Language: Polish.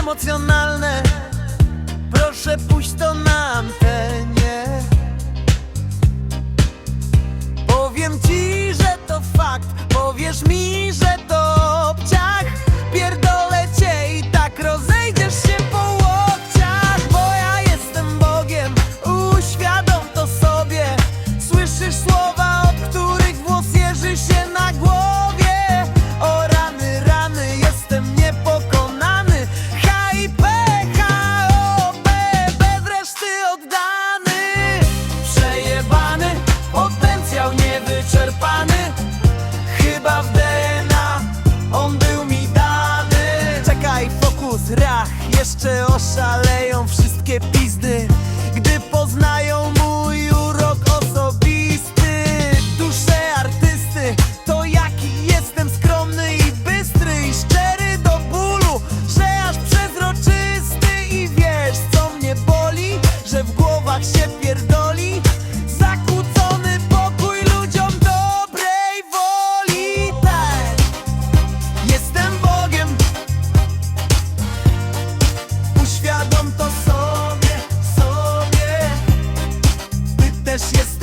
emocjonalne. Proszę puść to na antenie. Powiem ci, że to fakt. Powiesz mi, że to obciach. Pierdolę cię i tak rozejdziesz się po łokciach. Bo ja jestem Bogiem, uświadom to sobie. Słyszysz słowa, od których włos jeży się na głowie strach Jeszcze oszaleją wszystkie pizdy Gdy poznają mój urok osobisty Duszę artysty To jaki jestem skromny i bystry I szczery do bólu Że aż przezroczysty I wiesz co mnie boli? Że w głowie Yes.